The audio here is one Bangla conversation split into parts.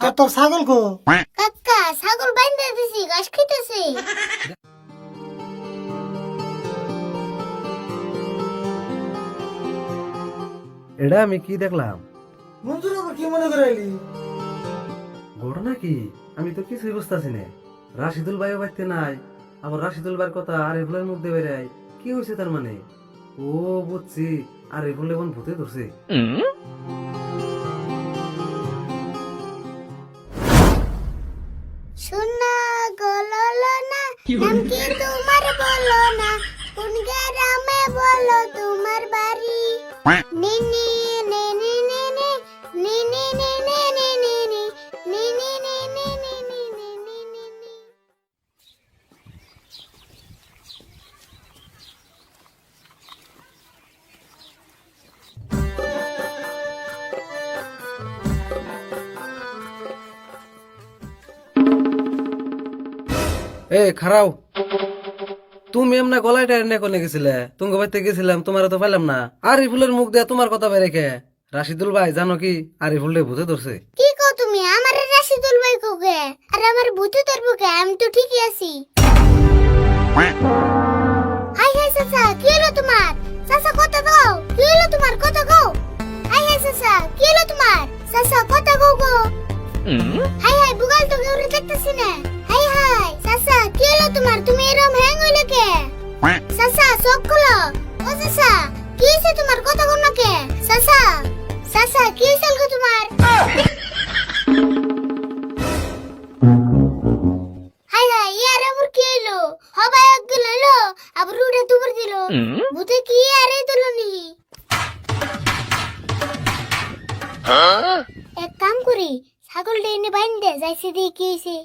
আর তোর ছাগল কো কাকা ছাগল বাইন্দা দিছি ঘাস এটা আমি কি দেখলাম? মঞ্জুর আবার কি মনে করে এলি ঘটনা কি? আমি তো কিছুই বুঝতেছি না। রাশিদুল ভাইও বাড়তে নাই আবার রাশিদুল ভাইয়ের কথা আর এগুলোর মধ্যে বেড়াই কি হয়েছে তার মানে? ও বুঝছি আর এগুলো এখন ভূতে ধরছে। এ খারাও। তুমি এমনা গলায় টায়ার নিয়ে কোনে গেছিলে? তুমি বাড়িতে গেছিলাম তোমার তো পাইলাম না। আর ফুলের মুখ দিয়ে তোমার কথা বেড়ে খে রাশিদুল ভাই জানো কি? আর এই ফুলটা ভূতে ধরছে। কি কো তুমি? আমার রাশিদুল ভাই কোকে আর আমার ভূতে তোর বুকে আমি তো ঠিকই আছি। হাই হাই চাচা কি হলো তোমার? চাচা কত গাও কি হলো তোমার? কত গাও হাই হাই চাচা কি হলো তোমার? চাচা কত গাও গো। হাই হাই বুগাল তো গেউরে দেখতেছি না। তুমি এরকম হ্যাং হইলে কে? চাচা চোখ খুলো। ও চাচা কি হয়েছে তোমার? কত গুণ কে? চাচা চাচা কি হয়েছে গো তোমার? হাই হাই ইয়ার আবার কি হইল? হবাই এক গেল হইল আবার উড়ে দুপুর দিল। ভূতে কি আরে দিল নি? এক কাম করি ছাগল ডেনে বাইন দে যাইছে দিয়ে কি হয়েছে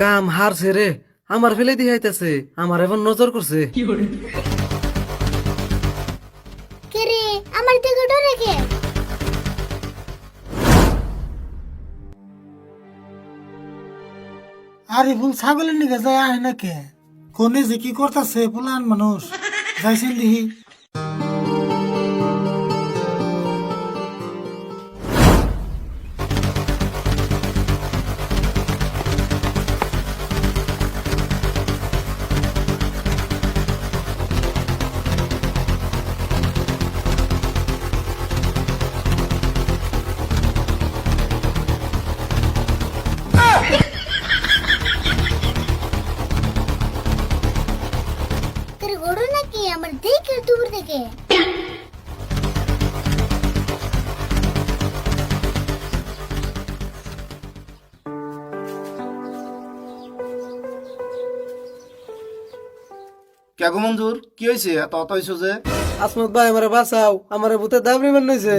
কাম হারছে রে। আমার ফেলে দিয়ে আইতেছে। আমার এখন নজর করছে। কে রে? আমার থেকে ডরে কে? আরে ফুল ছাগলের নিকে যায় আহে না কে? কোনে যে কি করতেছে পুলান মানুষ। যাইছেন দেখি। গড়ো আমার দেখে দূর থেকে কে গো মঞ্জুর কি হয়েছে? এত অত হয়েছো যে? আসমত ভাই আমারে বাঁচাও। আমারে ভূতে দাবরি বানাইছে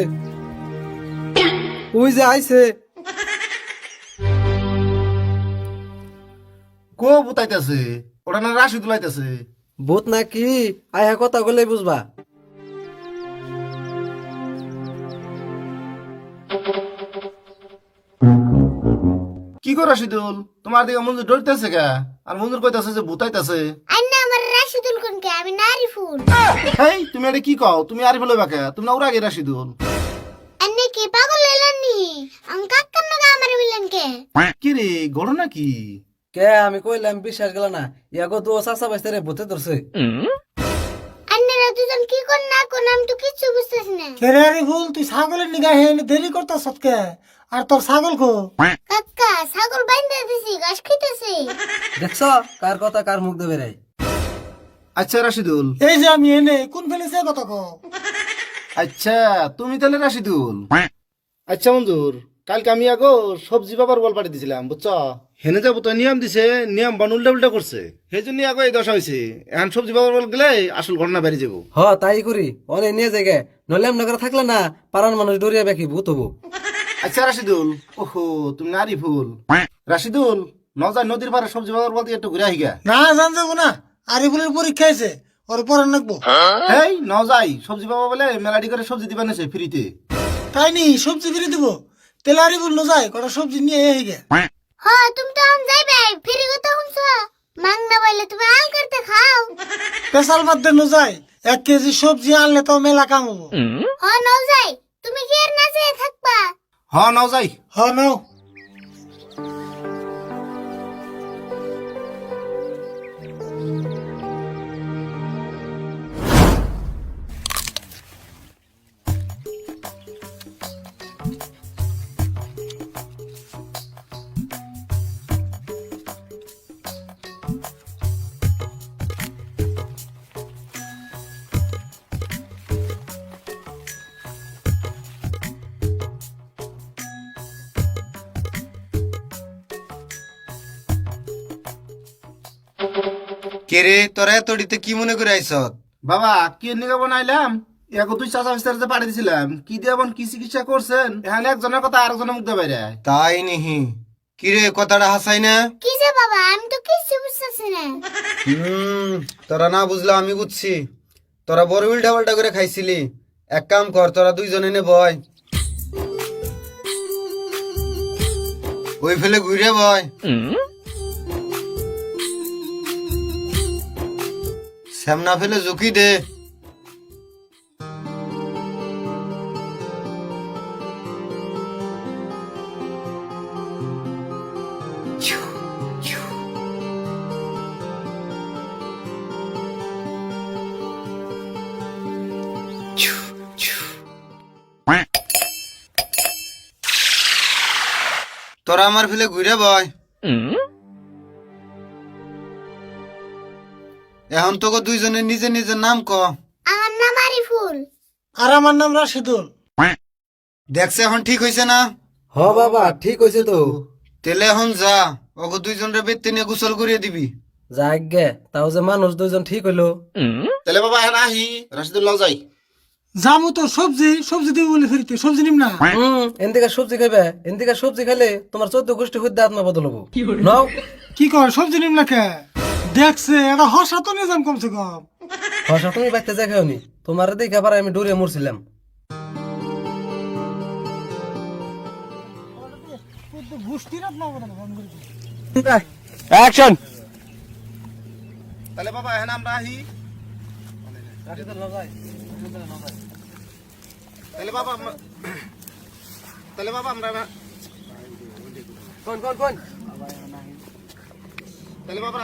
ওই যে আইছে। কো বুতাইতেছে ওটা না রাশি তুলাইতেছে ভূত নাকি? আয়া কথা বলে বুঝবা। কি কো রাশি তুল তোমার দিকে মঞ্জুর ডরতেছে কে? আর মঞ্জুর কইতাছে যে বুতাইতেছে আন্না আমার রাশিদুল কোনকে আমি নারী ফুল। হেই তুমি এটা কি কও? তুমি আর বলে বাকে তুমি না ওর আগে রাশি তুল আন্নে কি পাগল এলানি আমি কাক্কার নগা আমার বিলেন কে? কি রে গড় নাকি? কে আমি কইলাম বিশ্বাস গেল না। ইয়াগো তো রে ভূতে ধরছে। আন্নেরা দুজন কি কর না কোন আমি তো কিচ্ছু বুঝতেছি না। কে রে আরে তুই ছাগলের নিকে আহে দেরি করতেছ কে আর তোর ছাগল কো? কাক্কা ছাগল বাইন্দা দিছি ঘাস খাইতেছে। দেখছ কার কথা কার মুখ আচ্ছা রাশিদুল। এই যে আমি এনে কোন ফেলেছে কত কো আচ্ছা তুমি তাহলে রাশিদুল। আচ্ছা মঞ্জুর। কালকে আমি আগো সবজি বাবার বল পাঠিয়ে দিছিলাম বুঝছ? হেনে যাব তো নিয়ম দিছে নিয়ম বান উল্টা উল্টা করছে। সেই জন্য আগো এই দশা হয়েছে এখন সবজি বাবার বল গেলে আসল ঘটনা বেরিয়ে যাব। হ তাই করি। অনে নিয়ে যাগে নলে করে থাকলে না পাড়ার মানুষ ডরিয়া বেকি ভূত হব। আচ্ছা রাশিদুল। ওহো তুমি নারী ফুল রাশিদুল নজার নদীর পাড়ে সবজি বাজার বলতে একটু ঘুরে আহিগা না জান যাব না। আরে ফুলের পরীক্ষা আছে ওর পরে নাকবো। হেই নজাই সবজি বাবা বলে মেলাডি করে সবজি দিবা নেছে ফ্রিতে। তাই নি সবজি ফিরে দিব। তেলে বলল যাই কটা সবজি নিয়ে এই গে। হ্যাঁ তুমি তো আন যাইবে ফিরে কথা মাং মাংনা বলে তুমি আল করতে খাও? পেশাল বাদ দেন যায় এক কেজি সবজি আনলে তো মেলা কাম হব হ নাও যাই তুমি কি আর না যেয়ে থাকবা? হ্যাঁ নাও যাই। হ্যাঁ নাও। কে রে তোরা এতড়িতে কি মনে করে আইস বাবা কি নিকে বানাইলাম এখন তুই চাচা বিস্তারিত পাঠিয়ে দিছিলাম। কি দিয়ে বোন কি চিকিৎসা করছেন? এখানে একজনের কথা আরেকজনের মুখ বাইরে তাই নিহি। কি রে কথাটা হাসাই না? কি যে বাবা আমি তো কিছু বুঝতেছি না। হুম তোরা না বুঝলা আমি বুঝছি। তোরা বড় উল্টা পাল্টা করে খাইছিলি। এক কাম কর তোরা দুইজনে নে বয়। ওই ফেলে ঘুরে বয়। সামনা ফেলে ঝুঁকি দে। তোরা আমার ফেলে ঘুরে বয়। এখন তোকে দুইজনে নিজে নিজের নাম ক। আমার নাম আরিফুল। আর আমার নাম রাশিদুল। দেখছে এখন ঠিক হয়েছে না? হ বাবা ঠিক হয়েছে তো। তেলে এখন যা ওকে দুইজনের বেতে নিয়ে গোসল করিয়ে দিবি। যাক গে তাও যে মানুষ দুইজন ঠিক হইল। তাহলে বাবা এখন আহি। রাশিদুল্লাহ যাই। যাব তো সবজি সবজি দিব বলে ফিরতে সবজি নিম না? হুম এদিকে সবজি খাইবে এদিকে সবজি খাইলে তোমার চোদ্দ গোষ্ঠী হইতে আত্মা বদল হব। নাও। কি কর সবজি নিম না কে? দেখছে এটা হসা তো নিয়ে যাম কমসে কম হসা তুমি বাইতে যাই খাওনি তোমার দেখে আবার আমি ডুরে মরছিলাম। অ্যাকশন! তাহলে বাবা এখন আমরা আহি তাহলে বাবা আমরা- তাহলে বাবা আমরা কোন কোন কোন? তাহলে বাবা